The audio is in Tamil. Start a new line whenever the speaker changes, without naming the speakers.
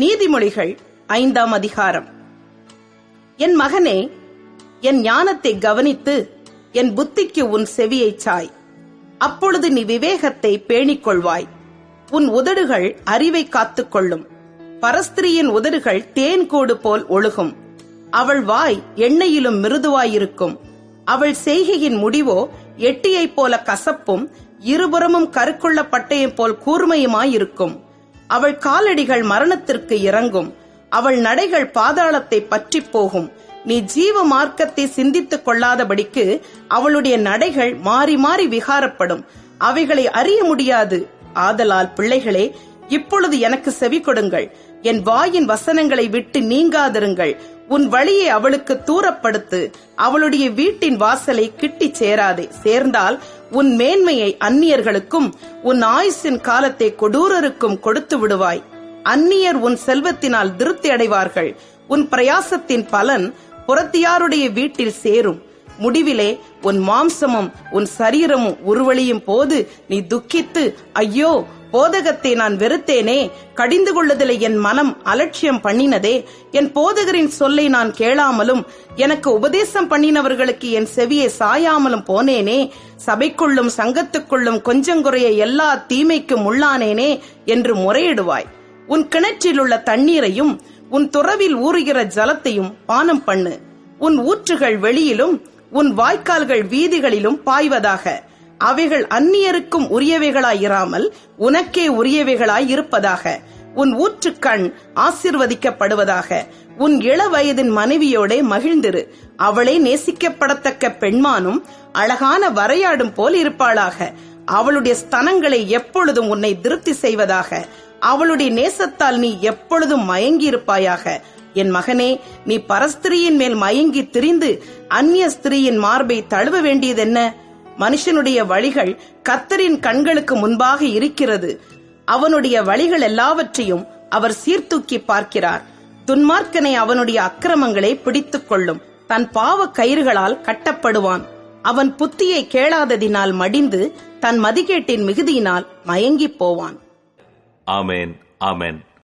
நீதிமொழிகள் ஐந்தாம் அதிகாரம். என் மகனே என் ஞானத்தை கவனித்து என் புத்திக்கு உன் செவியைச் சாய். அப்பொழுது நீ விவேகத்தை பேணிக் கொள்வாய் உன் உதடுகள் அறிவை காத்துக்கொள்ளும். பரஸ்திரியின் உதடுகள் தேன் கூடு போல் ஒழுகும். அவள் வாய் எண்ணெயிலும் மிருதுவாயிருக்கும். அவள் செய்கையின் முடிவோ எட்டியைப் போல கசப்பும் இருபுறமும் கருக்குள்ள பட்டயம் போல் கூர்மையுமாயிருக்கும். அவள் காலடிகள் மரணத்திற்கு இறங்கும். அவள் நடைகள் பாதாளத்தை பற்றிப் போகும். நீ ஜீவ மார்க்கத்தை சிந்தித்துக் கொள்ளாதபடிக்கு அவளுடைய நடைகள் மாறி மாறி விகாரப்படும். அவைகளை அறிய முடியாது. ஆதலால் பிள்ளைகளே இப்பொழுது எனக்கு செவி கொடுங்கள். என் வாயின் வசனங்களை விட்டு நீங்காதிருங்கள். உன் வழியை அவளுக்கு தூரப்படுத்து. அவளுடைய வீட்டின் வாசலை கிட்டி சேராதே. சேர்ந்தால் உன் மேன்மையை அந்நியர்களுக்கும் உன் ஆயுசின் காலத்தை கொடூரருக்கும் கொடுத்து விடுவாய். அந்நியர் உன் செல்வத்தினால் திருப்தி அடைவார்கள். உன் பிரயாசத்தின் பலன் புறத்தியாருடைய வீட்டில் சேரும். முடிவிலே உன் மாம்சமும் உன் சரீரமும் உருவழியும் போது நீ துக்கித்து ஐயோ போதகத்தை நான் வெறுத்தேனே? கடிந்து கொள்ளுதலை என் மனம் அலட்சியம் பண்ணினதே? என் போதகரின் சொல்லை நான் கேளாமலும் எனக்கு உபதேசம் பண்ணினவர்களுக்கு என் செவியை சாயாமலும் போனேனே? சபைக்குள்ளும் சங்கத்துக்குள்ளும் கொஞ்சங்குறைய எல்லா தீமைக்கும் உள்ளானேனே? என்று முறையிடுவாய். உன் கிணற்றில் உள்ள தண்ணீரையும் உன் துறவில் ஊறுகிற ஜலத்தையும் பானம் பண்ணு. உன் ஊற்றுகள் வெளியிலும் உன் வாய்க்கால்கள் வீதிகளிலும் பாய்வதாக. அவைகள் அந்நியருக்கும் உரியவைகளாயிராமல் உனக்கே உரியவைகளாய் இருப்பதாக. உன் ஊற்றுக்கண் ஆசிர்வதிக்கப்படுவதாக. உன் இள வயதின் மனைவியோடே மகிழ்ந்திரு. அவளே நேசிக்கப்படத்தக்க பெண்மானும் அழகான வரையாடும் போல் இருப்பாளாக. அவளுடைய ஸ்தனங்களை எப்பொழுதும் உன்னை திருப்தி செய்வதாக. அவளுடைய நேசத்தால் நீ எப்பொழுதும் மயங்கி இருப்பாயாக என் மகனே நீ பரஸ்திரியின் மேல் மயங்கி திரிந்து அந்நிய ஸ்திரீயின் மார்பை தழுவ வேண்டியதென்ன? மனுஷனுடைய வழிகள் கத்தரின் கண்களுக்கு முன்பாக இருக்கிறது. அவனுடைய வழிகள் எல்லாவற்றையும் அவர் சீர்தூக்கி பார்க்கிறார். துன்மார்க்கனை அவனுடைய அக்கிரமங்களை பிடித்துக் கொள்ளும். தன் பாவ கயிறுகளால் கட்டப்படுவான். அவன் புத்தியை கேளாததினால் மடிந்து தன் மதிகேட்டின் மிகுதியினால் மயங்கிப் போவான்.
ஆமேன் ஆமேன்.